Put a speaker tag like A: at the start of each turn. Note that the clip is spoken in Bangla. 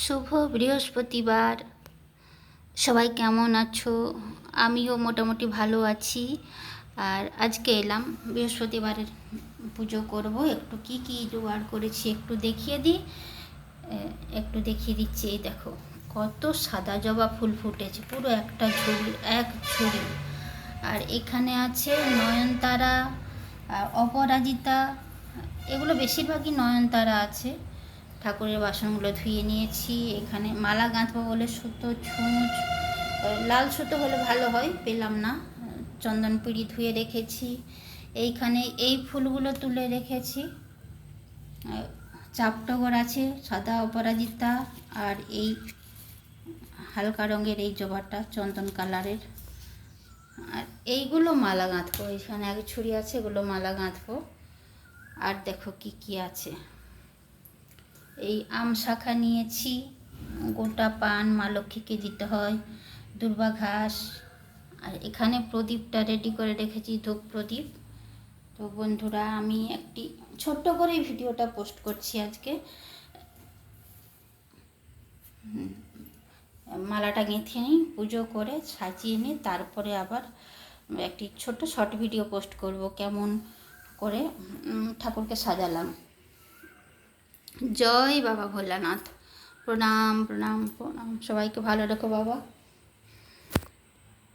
A: শুভ বৃহস্পতিবার। সবাই কেমন আছো? আমিও মোটামুটি ভালো আছি। আর আজকে এলাম, বৃহস্পতিবারের পুজো করব। একটু কি কি জোগাড় করেছি একটু দেখিয়ে দিই। একটু দেখিয়ে দিচ্ছি, এই দেখো। কত সাদা জবা ফুল ফুটেছে, পুরো একটা ঝুড়ি এক ঝুড়ি আর এখানে আছে নয়নতারা আর অপরাজিতা, এগুলো বেশিরভাগই নয়নতারা আছে। ঠাকুরের বাসনগুলো ধুয়ে নিয়েছি। এখানে মালা গাঁথবো বলে সুতো, ছুঁচ লাল সুতো হলে ভালো হয়, পেলাম না। চন্দন পিড়ি ধুয়ে রেখেছি। এইখানে এই ফুলগুলো তুলে রেখেছি। চাপটগর আছে, সাদা অপরাজিতা, আর এই হালকা রঙের এই জবাটা চন্দন কালারের। আর এইগুলো মালা গাঁথবো এখানে এক ছুরি আছে, এগুলো মালা গাঁথবো। আর দেখো কি কি আছে। এই আম শাখা নিয়েছি। গোটা পান মা লক্ষ্মীকে দিতে হয়, দুর্বা ঘাস। আর এখানে প্রদীপটা রেডি করে রেখেছি, ধূপ প্রদীপ। তো বন্ধুরা, আমি একটি ছোট্ট করে ভিডিওটা পোস্ট করছি আজকে। মালাটা গেঁথে নিই, পুজো করে সাজিয়ে নিই, তারপরে আবার একটি ছোট্ট শর্ট ভিডিও পোস্ট করব, কেমন করে ঠাকুরকে সাজালাম। জয় বাবা ভোলানাথ। প্রণাম প্রণাম প্রণাম। সবাইকে ভালো রেখো বাবা।